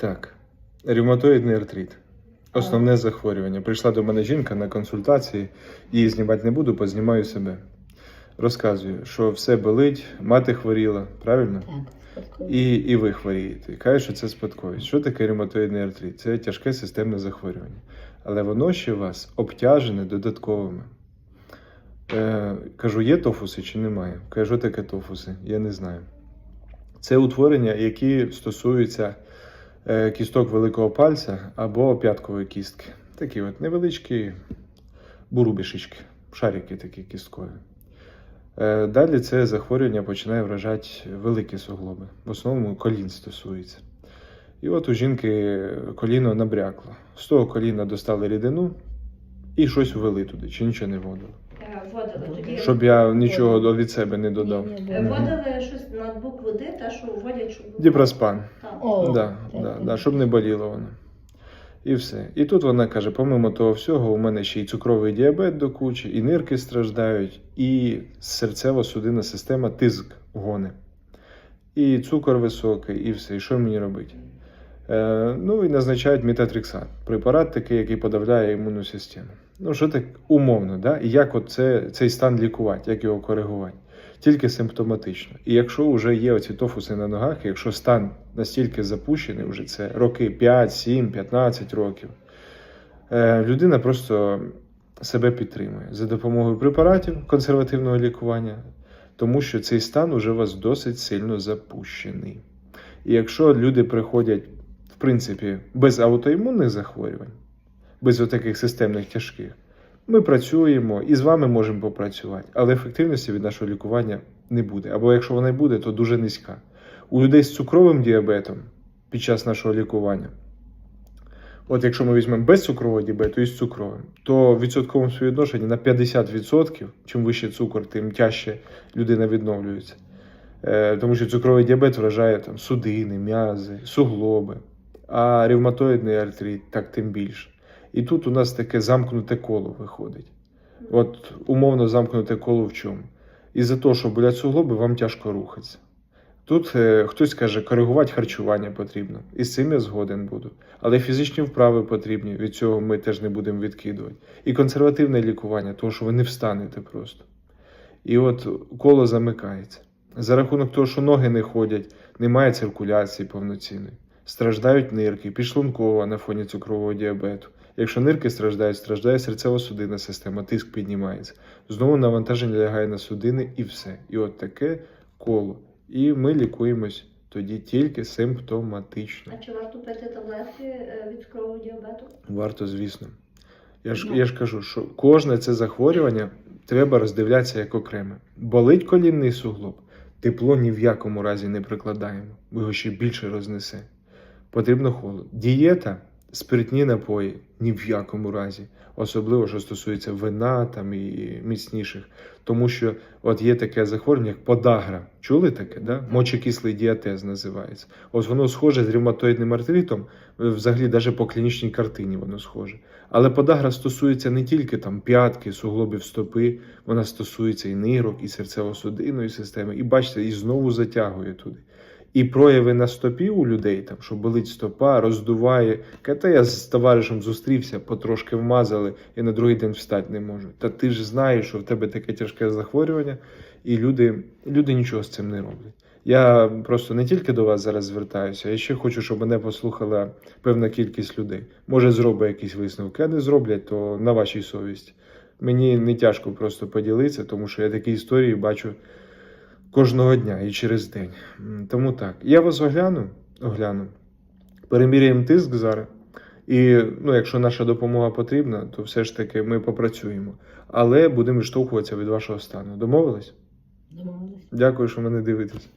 Так, ревматоїдний артрит. Основне захворювання. Прийшла до мене жінка на консультації, її знімати не буду, познімаю себе. Розказую, що все болить, мати хворіла, правильно? Так. І, і ви хворієте. І Кажуть, що це спадковість. Що таке ревматоїдний артрит? Це тяжке системне захворювання. Але воно ще вас обтяжене додатковими. Е, кажу, є тофуси чи немає? Кажу, що таке тофуси? Я не знаю. Це утворення, які стосуються кісток великого пальця або п'яткової кістки. Такі от невеличкі бурубішечки, шарики такі кісткові. Е, Далі це захворювання починає вражати великі суглоби. В основному колін стосується. І от у жінки коліно набрякло. З того коліна достали рідину і щось ввели туди, чи нічого не вводили. Е, Вводили тоді. Щоб я нічого до- від себе не додав. Ні, ні, Е, ні. Вводили щось на букву Д, те, що вводять, щоб. Діпроспан. Так. О, Да, да, да, щоб не боліло воно. І все. І тут вона каже: помимо того всього, у мене ще й цукровий діабет до кучі, і нирки страждають, і серцево-судинна система тиск гони. І цукор високий, і все. І що мені робити? Е, ну і назначають метатриксат. Препарат такий, який подавляє імунну систему. Ну, що так умовно, да? і як от це, цей стан лікувати, як його коригувати? Тільки симптоматично. І якщо вже є оці тофуси на ногах, якщо стан настільки запущений, вже це роки 5, 7, 15 років, е, людина просто себе підтримує за допомогою препаратів консервативного лікування, тому що цей стан уже у вас досить сильно запущений. І якщо люди приходять, в принципі, без аутоімунних захворювань, без отаких системних тяжких, ми працюємо і з вами можемо попрацювати, але ефективності від нашого лікування не буде. Або якщо вона й буде, то дуже низька. У людей з цукровим діабетом під час нашого лікування, от якщо ми візьмемо без цукрового діабету і з цукровим, то в відсотковому співвідношенні на 50%, чим вище цукор, тим тяжче людина відновлюється. Е, Тому що цукровий діабет вражає там, судини, м'язи, суглоби, а ревматоїдний артрит так тим більше. І тут у нас таке замкнуте коло виходить. От умовно замкнуте коло в чому? Із-за того, що болять суглоби, вам тяжко рухатися. Тут е, хтось каже, коригувати харчування потрібно. І з цим я згоден буду. Але фізичні вправи потрібні, від цього ми теж не будемо відкидувати. І консервативне лікування, того, що ви не встанете просто. І от коло замикається. За рахунок того, що ноги не ходять, немає циркуляції повноцінної. Страждають нирки, підшлункова на фоні цукрового діабету. Якщо нирки страждають, страждає серцево-судинна система, тиск піднімається. Знову навантаження лягає на судини і все. І от таке коло. І ми лікуємось тоді тільки симптоматично. А чи варто пити таблетки е, від цукрового діабету? Варто, звісно. Я ж, Ну. я ж кажу, що кожне це захворювання треба роздивлятися як окреме. Болить колінний суглоб, тепло ні в якому разі не прикладаємо, бо його ще більше рознесе. Потрібно холод. Дієта, спиртні напої ні в якому разі, особливо що стосується вина там і міцніших. Тому що от є таке захворювання, як подагра. Чули таке? Да? Мочекислий діатез називається. Ось воно схоже з ревматоїдним артритом, е, взагалі навіть по клінічній картині воно схоже. Але подагра стосується не тільки там п'ятки, суглобів стопи, вона стосується і нирок, і серцево-судинної системи. І бачите, і знову затягує туди. І прояви на стопі у людей, там, що болить стопа, роздуває. Та я з товаришем зустрівся, потрошки вмазали і на другий день встати не можу. Та ти ж знаєш, що в тебе таке тяжке захворювання, і люди, люди нічого з цим не роблять. Я просто не тільки до вас зараз звертаюся, я ще хочу, щоб мене послухала певна кількість людей. Може, зроблять якісь висновки, а не зроблять, то на вашій совісті. Мені не тяжко просто поділитися, тому що я такі історії бачу кожного дня і через день. Тому так. Я вас огляну, огляну. Переміряємо тиск зараз. І ну, якщо наша допомога потрібна, то все ж таки ми попрацюємо. Але будемо відштовхуватися від вашого стану. Домовились? Домовились. Дякую, що мене дивитесь.